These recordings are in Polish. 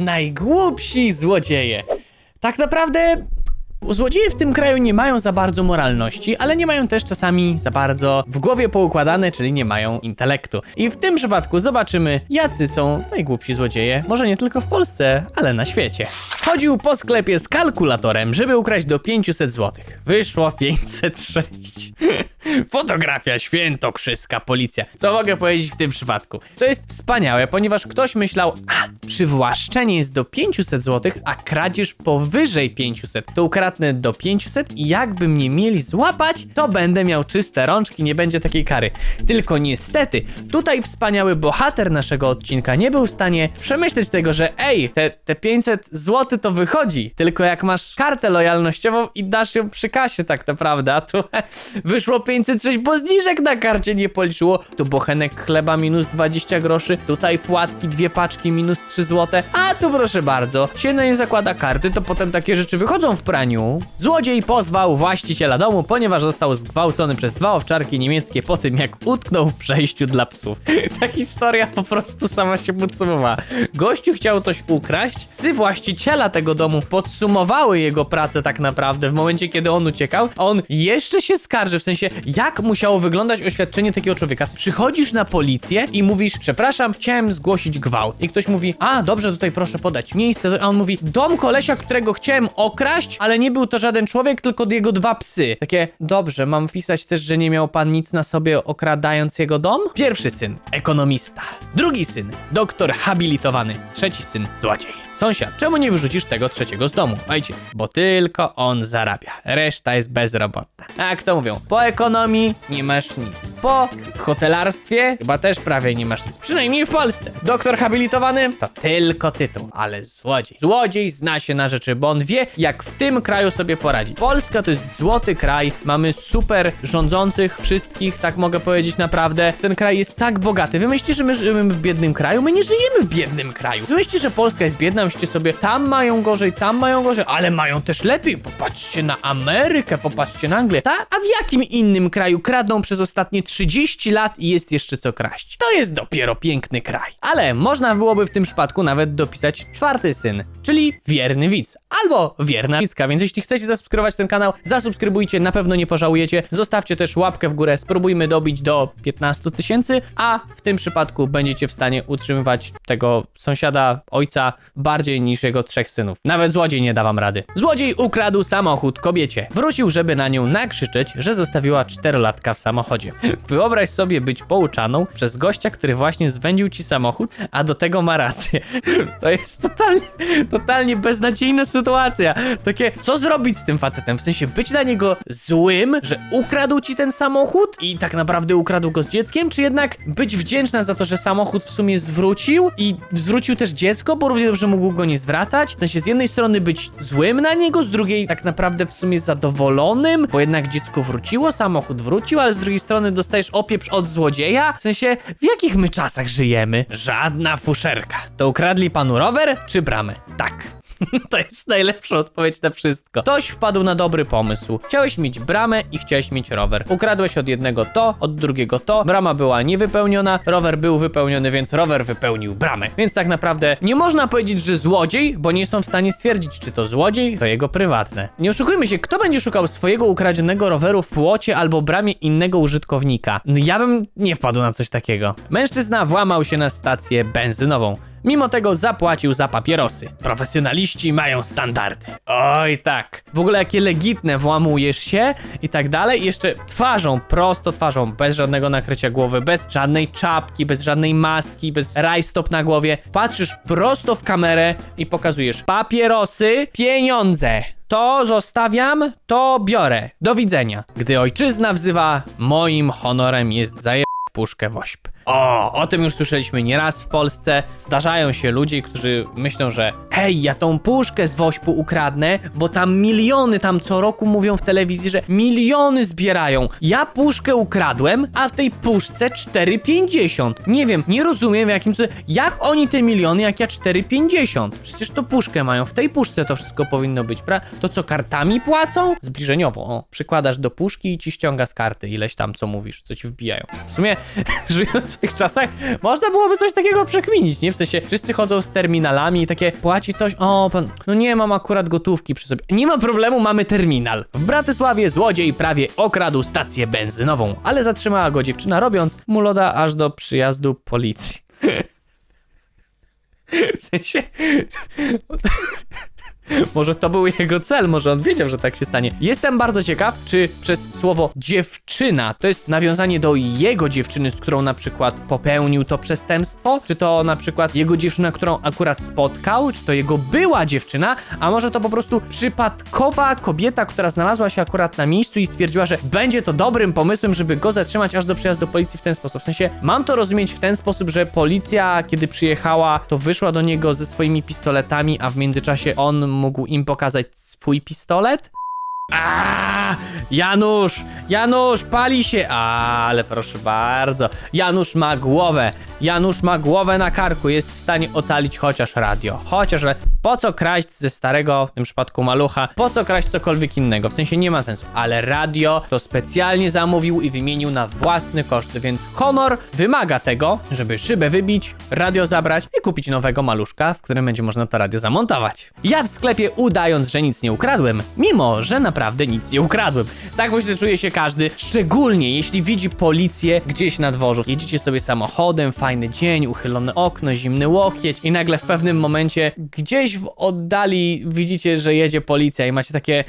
najgłupsi złodzieje. Tak naprawdę Złodzieje w tym kraju nie mają za bardzo moralności, ale nie mają też czasami za bardzo w głowie poukładane, czyli nie mają intelektu. I w tym przypadku zobaczymy, jacy są najgłupsi złodzieje, może nie tylko w Polsce, ale na świecie. Chodził po sklepie z kalkulatorem, żeby ukraść do 500 zł. Wyszło 506. Fotografia świętokrzyska policja. Co mogę powiedzieć w tym przypadku? To jest wspaniałe, ponieważ ktoś myślał, a przywłaszczenie jest do 500 zł, a kradzież powyżej 500. To ukradnę do 500 i jakby mnie mieli złapać, to będę miał czyste rączki, nie będzie takiej kary. Tylko niestety, tutaj wspaniały bohater naszego odcinka nie był w stanie przemyśleć tego, że ej, te, te 500 zł to wychodzi, tylko jak masz kartę lojalnościową i dasz ją przy kasie tak naprawdę, a tu wyszło 506, bo zniżek na karcie nie policzyło, tu bochenek chleba minus 20 groszy, tutaj płatki, dwie paczki minus 3 zł, a tu proszę bardzo, się na nie zakłada karty, to potem takie rzeczy wychodzą w praniu. Złodziej pozwał właściciela domu, ponieważ został zgwałcony przez dwa owczarki niemieckie po tym, jak utknął w przejściu dla psów. Ta historia po prostu sama się podsumowała. Gościu chciał coś ukraść, psy właściciela tego domu podsumowały jego pracę tak naprawdę w momencie, kiedy on uciekał, on jeszcze się skarży, w sensie, jak musiało wyglądać oświadczenie takiego człowieka. Przychodzisz na policję i mówisz, przepraszam, chciałem zgłosić gwałt. I ktoś mówi, a dobrze, tutaj proszę podać miejsce, a on mówi, dom kolesia, którego chciałem okraść, ale nie był to żaden człowiek, tylko jego dwa psy. Takie, dobrze, mam wpisać też, że nie miał pan nic na sobie okradając jego dom? Pierwszy syn, ekonomista. Drugi syn, doktor habilitowany. Trzeci syn, złodziej. Sąsiad, czemu nie wyrzucisz tego trzeciego z domu? Ojciec, bo tylko on zarabia. Reszta jest bezrobotna. A to mówią, po ekonomii nie masz nic. Po hotelarstwie chyba też prawie nie masz nic. Przynajmniej w Polsce. Doktor habilitowany to tylko tytuł, ale złodziej. Złodziej zna się na rzeczy, bo on wie, jak w tym kraju sobie poradzi. Polska to jest złoty kraj, mamy super rządzących, wszystkich, tak mogę powiedzieć naprawdę. Ten kraj jest tak bogaty. Wy myślicie, że my żyjemy w biednym kraju? My nie żyjemy w biednym kraju. Wy myślicie, że Polska jest biedna? Myślicie sobie, tam mają gorzej, tam mają gorzej, ale mają też lepiej. Popatrzcie na Amerykę, popatrzcie na Anglię, tak? A w jakim innym kraju kradną przez ostatnie 30 lat i jest jeszcze co kraść? To jest dopiero piękny kraj. Ale można byłoby w tym przypadku nawet dopisać czwarty syn, czyli wierny widz. Albo wierna widzka, więc jeśli chcecie zasubskrybować ten kanał, zasubskrybujcie, na pewno nie pożałujecie. Zostawcie też łapkę w górę, spróbujmy dobić do 15 tysięcy, a w tym przypadku będziecie w stanie utrzymywać tego sąsiada, ojca bardziej niż jego trzech synów. Nawet złodziej nie da wam rady. Złodziej ukradł samochód kobiecie. Wrócił, żeby na nią nakrzyczeć, że zostawiła czterolatka w samochodzie. Wyobraź sobie być pouczaną przez gościa, który właśnie zwędził ci samochód, a do tego ma rację. To jest totalnie, totalnie beznadziejna sytuacja. Takie, co zrobić z tym facetem? W sensie być na niego złym, że ukradł ci ten samochód i tak naprawdę ukradł go z dzieckiem, czy jednak być wdzięczna za to, że samochód w sumie zwrócił i zwrócił też dziecko, bo równie dobrze mógł go nie zwracać? W sensie z jednej strony być złym na niego, z drugiej tak naprawdę w sumie zadowolonym, bo jednak dziecko wróciło, samochód wrócił, ale z drugiej strony dostajesz opieprz od złodzieja? W sensie, w jakich my czasach żyjemy? Żadna fuszerka. To ukradli panu rower czy bramę? Tak. To jest najlepsza odpowiedź na wszystko. Ktoś wpadł na dobry pomysł. Chciałeś mieć bramę i chciałeś mieć rower. Ukradłeś od jednego to, od drugiego to. Brama była niewypełniona, rower był wypełniony, więc rower wypełnił bramę. Więc tak naprawdę nie można powiedzieć, że złodziej, bo nie są w stanie stwierdzić, czy to złodziej, to jego prywatne. Nie oszukujmy się, kto będzie szukał swojego ukradzionego roweru w płocie albo bramie innego użytkownika? Ja bym nie wpadł na coś takiego. Mężczyzna włamał się na stację benzynową. Mimo tego zapłacił za papierosy. Profesjonaliści mają standardy. Oj tak. W ogóle jakie legitne włamujesz się i tak dalej. Jeszcze twarzą, prosto twarzą, bez żadnego nakrycia głowy, bez żadnej czapki, bez żadnej maski, bez rajstop na głowie. Patrzysz prosto w kamerę i pokazujesz papierosy, pieniądze. To zostawiam, to biorę. Do widzenia. Gdy ojczyzna wzywa, moim honorem jest puszkę wośp. O, o tym już słyszeliśmy nieraz w Polsce. Zdarzają się ludzie, którzy myślą, że hej, ja tą puszkę z wośpu ukradnę, bo tam miliony, tam co roku mówią w telewizji, że miliony zbierają. Ja puszkę ukradłem, a w tej puszce 4,50. Nie wiem, nie rozumiem w jakim jak oni te miliony, jak ja 4,50. Przecież to puszkę mają, w tej puszce to wszystko powinno być, prawda? To co, kartami płacą? Zbliżeniowo, o, przykładasz do puszki i ci ściąga z karty ileś tam, co mówisz, co ci wbijają. W sumie, żyjąc w tych czasach można byłoby coś takiego przekminić, nie? W sensie, wszyscy chodzą z terminalami i takie, płaci coś, o, pan, no nie mam akurat gotówki przy sobie. Nie ma problemu, mamy terminal. W Bratysławie złodziej prawie okradł stację benzynową, ale zatrzymała go dziewczyna robiąc mu loda aż do przyjazdu policji. W sensie... Może to był jego cel, może on wiedział, że tak się stanie. Jestem bardzo ciekaw, czy przez słowo dziewczyna to jest nawiązanie do jego dziewczyny, z którą na przykład popełnił to przestępstwo, czy to na przykład jego dziewczyna, którą akurat spotkał, czy to jego była dziewczyna, a może to po prostu przypadkowa kobieta, która znalazła się akurat na miejscu i stwierdziła, że będzie to dobrym pomysłem, żeby go zatrzymać aż do przyjazdu policji w ten sposób. W sensie, mam to rozumieć w ten sposób, że policja, kiedy przyjechała, to wyszła do niego ze swoimi pistoletami, a w międzyczasie on mógł im pokazać swój pistolet? A, Janusz! Janusz, pali się! A, ale proszę bardzo. Janusz ma głowę. Janusz ma głowę na karku. Jest w stanie ocalić chociaż radio. Chociaż po co kraść ze starego, w tym przypadku malucha? Po co kraść cokolwiek innego? W sensie nie ma sensu. Ale radio to specjalnie zamówił i wymienił na własny koszt, więc honor wymaga tego, żeby szybę wybić, radio zabrać i kupić nowego maluszka, w którym będzie można to radio zamontować. Ja w sklepie udając, że nic nie ukradłem, mimo że naprawdę nic nie ukradłem. Tak myślę, czuje się każdy, szczególnie jeśli widzi policję gdzieś na dworzu. Jedziecie sobie samochodem, fajny dzień, uchylone okno, zimny łokieć i nagle w pewnym momencie gdzieś w oddali widzicie, że jedzie policja i macie takie...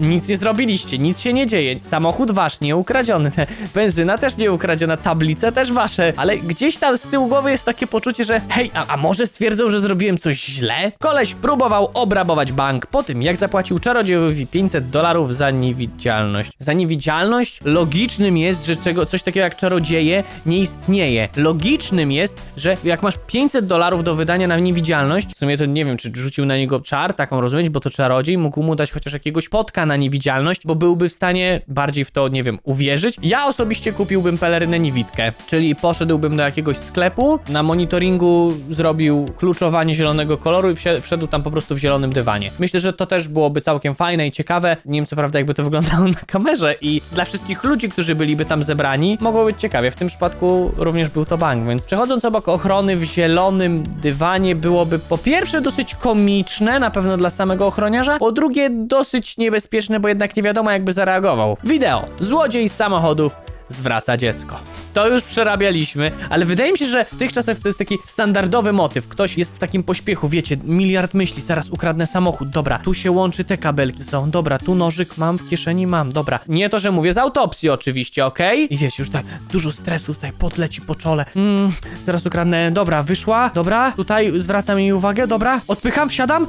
Nic nie zrobiliście, nic się nie dzieje. Samochód wasz, nie ukradziony. Benzyna też nie ukradziona, tablice też wasze. Ale gdzieś tam z tyłu głowy jest takie poczucie, że hej, a, a może stwierdzą, że zrobiłem coś źle? Koleś próbował obrabować bank po tym, jak zapłacił czarodziejowi 500 dolarów za niewidzialność. Za niewidzialność? Logicznym jest, że czego, coś takiego jak czarodzieje nie istnieje. Logicznym jest, że jak masz 500 dolarów do wydania na niewidzialność, w sumie to nie wiem, czy rzucił na niego czar, tak mam rozumieć, bo to czarodziej, mógł mu dać chociaż jakiegoś potka na niewidzialność, bo byłby w stanie bardziej w to, nie wiem, uwierzyć. Ja osobiście kupiłbym pelerynę niewidkę, czyli poszedłbym do jakiegoś sklepu, na monitoringu zrobił kluczowanie zielonego koloru i wszedł tam po prostu w zielonym dywanie. Myślę, że to też byłoby całkiem fajne i ciekawe. Nie wiem co prawda jakby to wyglądało na kamerze i dla wszystkich ludzi, którzy byliby tam zebrani, mogło być ciekawie. W tym przypadku również był to bank, więc przechodząc obok ochrony w zielonym dywanie byłoby po pierwsze dosyć komiczne, na pewno dla samego ochroniarza, po drugie dosyć niebezpieczne, bo jednak nie wiadomo jakby zareagował. Wideo. Złodziej z samochodów zwraca dziecko. To już przerabialiśmy, ale wydaje mi się, że w tych czasach to jest taki standardowy motyw. Ktoś jest w takim pośpiechu, wiecie, miliard myśli, zaraz ukradnę samochód, dobra, tu się łączy te kabelki są, dobra, tu nożyk mam w kieszeni, mam, dobra. Nie to, że mówię z autopsji oczywiście, okej? I wiecie, już tak dużo stresu tutaj podleci po czole. Mm, zaraz ukradnę, dobra, wyszła, dobra, tutaj zwracam jej uwagę, dobra, odpycham, wsiadam,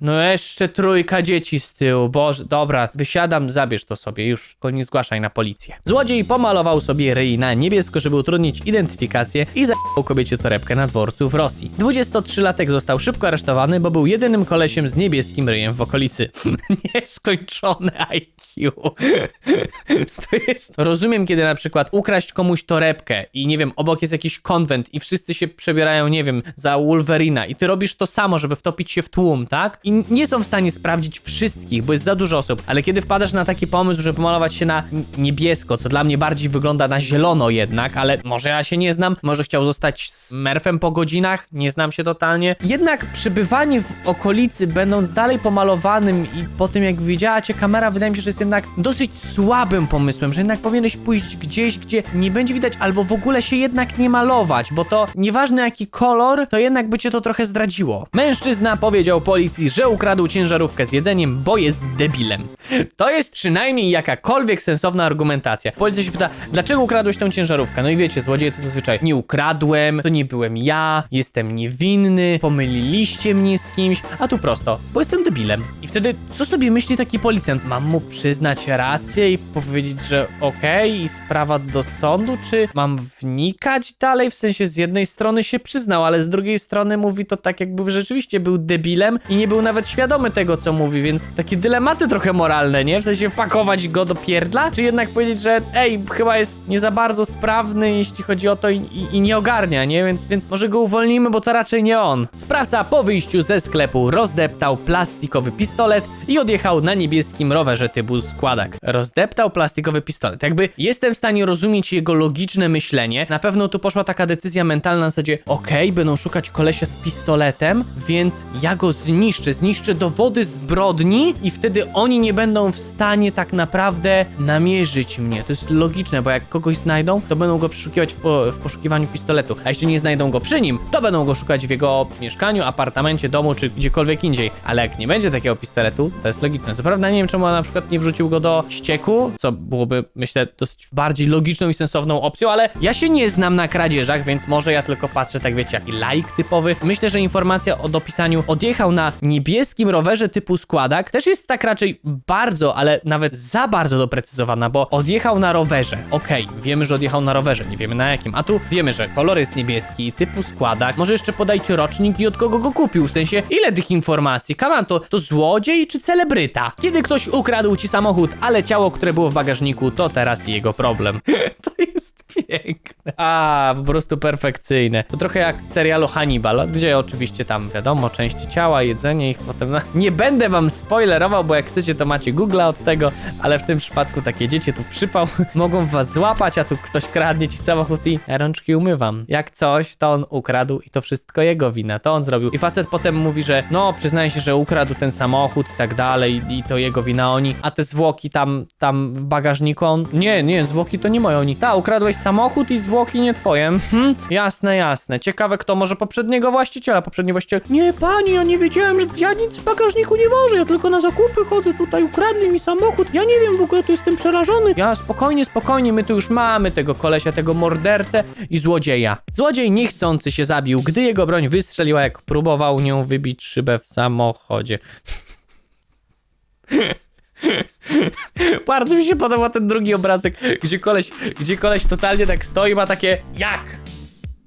no jeszcze trójka dzieci z tyłu, boże, dobra, wysiadam, zabierz to sobie, już tylko nie zgłaszaj na policję. Złodziej pomalował sobie ryj na niebiesko, żeby utrudnić identyfikację i zajebał kobiecie torebkę na dworcu w Rosji. 23-latek został szybko aresztowany, bo był jedynym kolesiem z niebieskim ryjem w okolicy. Nieskończone IQ. To jest... Rozumiem, kiedy na przykład ukraść komuś torebkę i nie wiem, obok jest jakiś konwent i wszyscy się przebierają, nie wiem, za Wolverina i ty robisz to samo, żeby wtopić się w tłum, tak? I nie są w stanie sprawdzić wszystkich, bo jest za dużo osób, ale kiedy wpadasz na taki pomysł, żeby pomalować się na niebiesko, co dla mnie bardziej wygląda na zielono jednak, ale może ja się nie znam, może chciał zostać smurfem po godzinach, nie znam się totalnie. Jednak przybywanie w okolicy, będąc dalej pomalowanym i po tym jak widziała cię kamera, wydaje mi się, że jest jednak dosyć słabym pomysłem, że jednak powinieneś pójść gdzieś, gdzie nie będzie widać, albo w ogóle się jednak nie malować, bo to nieważne jaki kolor, to jednak by cię to trochę zdradziło. Mężczyzna powiedział policji, że ukradł ciężarówkę z jedzeniem, bo jest debilem. To jest przynajmniej jakakolwiek sensowna argumentacja. Policja się pyta, dlaczego ukradłeś tą ciężarówkę? No i wiecie, złodzieje to zazwyczaj nie ukradłem, to nie byłem ja, jestem niewinny, pomyliliście mnie z kimś, a tu prosto, bo jestem debilem. I wtedy, co sobie myśli taki policjant? Mam mu przyznać rację i powiedzieć, że okej i sprawa do sądu, czy mam wnikać dalej? W sensie z jednej strony się przyznał, ale z drugiej strony mówi to tak, jakby rzeczywiście był debilem i nie był nawet świadomy tego, co mówi, więc takie dylematy trochę moralne, nie? W sensie wpakować go do pierdla, czy jednak powiedzieć, że ej, chyba jest nie za bardzo sprawny, jeśli chodzi o to i, i, i nie ogarnia, nie? Więc, więc może go uwolnimy, bo to raczej nie on. Sprawca po wyjściu ze sklepu rozdeptał plastikowy pistolet i odjechał na niebieskim rowerze typu składak. Rozdeptał plastikowy pistolet. Jakby jestem w stanie rozumieć jego logiczne myślenie. Na pewno tu poszła taka decyzja mentalna na zasadzie, okej, będą szukać kolesia z pistoletem, więc ja go zniszczę, zniszczę dowody zbrodni i wtedy oni nie będą w stanie tak naprawdę namierzyć mnie. To jest logiczne, bo jak kogoś znajdą, to będą go przeszukiwać w, po, w poszukiwaniu pistoletu. A jeśli nie znajdą go przy nim, to będą go szukać w jego mieszkaniu, apartamencie, domu czy gdziekolwiek indziej. Ale jak nie będzie takiego pistoletu, to jest logiczne. Co prawda nie wiem, czemu on na przykład nie wrzucił go do ścieku, co byłoby, myślę, dosyć bardziej logiczną i sensowną opcją, ale ja się nie znam na kradzieżach, więc może ja tylko patrzę, tak wiecie, jaki laik typowy. Myślę, że informacja o dopisaniu odjechał na niebieskim rowerze typu składak też jest tak raczej bardzo, ale nawet za bardzo doprecyzowana, bo odjechał na rowerze. Okej, wiemy, że odjechał na rowerze, nie wiemy na jakim. A tu wiemy, że kolor jest niebieski, typu składak. Może jeszcze podajcie rocznik i od kogo go kupił, w sensie ile tych informacji? Kaman, to, to złodziej czy celebryta? Kiedy ktoś ukradł ci samochód, ale ciało, które było w bagażniku, to teraz jego problem. to jest piękne. A, po prostu perfekcyjne. To trochę jak z serialu Hannibal, gdzie oczywiście tam, wiadomo, części ciała, jedzenie ich potem... No, nie będę wam spoilerował, bo jak chcecie, to macie Google'a od tego, ale w tym przypadku takie dzieci tu przypał, mogą was złapać, a tu ktoś kradnie ci samochód i rączki umywam. Jak coś, to on ukradł i to wszystko jego wina, to on zrobił. I facet potem mówi, że no, przyznaje się, że ukradł ten samochód i tak dalej i to jego wina oni, a te zwłoki tam, tam w bagażniku on... Nie, nie, zwłoki to nie moje oni. Ta, ukradłeś samochód i zwłoki nie twoje. Mhm, jasne, jasne. Ciekawe kto, może poprzedniego właściciela, poprzedni właściciel. Nie, pani, ja nie wiedziałem, że ja nic w bagażniku nie wożę, ja tylko na zakupy chodzę, tutaj ukradli mi samochód, ja nie wiem, w ogóle tu jestem przerażony. Ja, spokojnie, spokojnie, my tu już mamy tego kolesia, tego mordercę i złodzieja. Złodziej niechcący się zabił, gdy jego broń wystrzeliła, jak próbował nią wybić szybę w samochodzie. Bardzo mi się podoba ten drugi obrazek, gdzie koleś, gdzie koleś totalnie tak stoi, ma takie jak?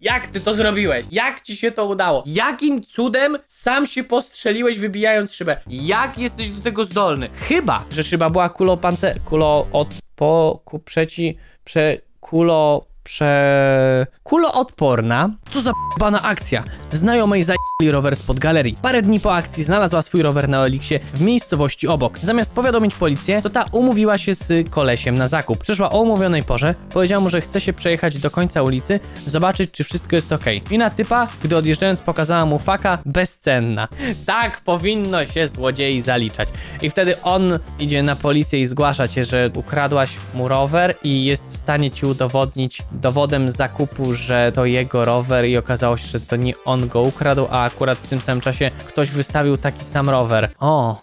Jak ty to zrobiłeś? Jak ci się to udało? Jakim cudem sam się postrzeliłeś wybijając szybę? Jak jesteś do tego zdolny? Chyba, że szyba była kulopance... kulo od... po... ku przeci... prze... kulo... prze... kuloodporna. Co za bana akcja? Znajomej zajęli rower spod galerii. Parę dni po akcji znalazła swój rower na Eliksie w miejscowości obok. Zamiast powiadomić policję, to ta umówiła się z kolesiem na zakup. Przyszła o umówionej porze, powiedziała mu, że chce się przejechać do końca ulicy, zobaczyć, czy wszystko jest ok. Wina typa, gdy odjeżdżając pokazała mu faka, bezcenna. Tak powinno się złodziei zaliczać. I wtedy on idzie na policję i zgłasza cię, że ukradłaś mu rower i jest w stanie ci udowodnić dowodem zakupu, że to jego rower i okazało się, że to nie on go ukradł, a akurat w tym samym czasie ktoś wystawił taki sam rower. O,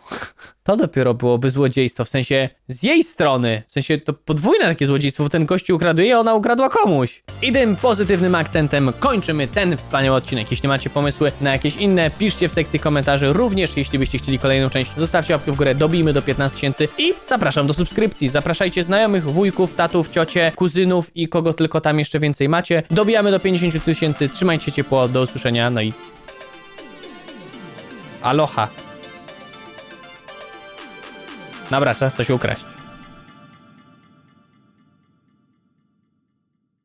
to dopiero byłoby złodziejstwo, w sensie z jej strony. W sensie to podwójne takie złodziejstwo, bo ten gościu ukradł jej, ona ukradła komuś. I tym pozytywnym akcentem kończymy ten wspaniały odcinek. Jeśli macie pomysły na jakieś inne, piszcie w sekcji komentarzy. Również jeśli byście chcieli kolejną część, zostawcie łapkę w górę, dobijmy do 15 tysięcy i zapraszam do subskrypcji. Zapraszajcie znajomych, wujków, tatów, ciocie, kuzynów i kogo tylko tam jeszcze więcej macie. Dobijamy do 50 tysięcy, trzymajcie ciepło, do usłyszenia, no i... Aloha. Dobra, czas coś ukraść.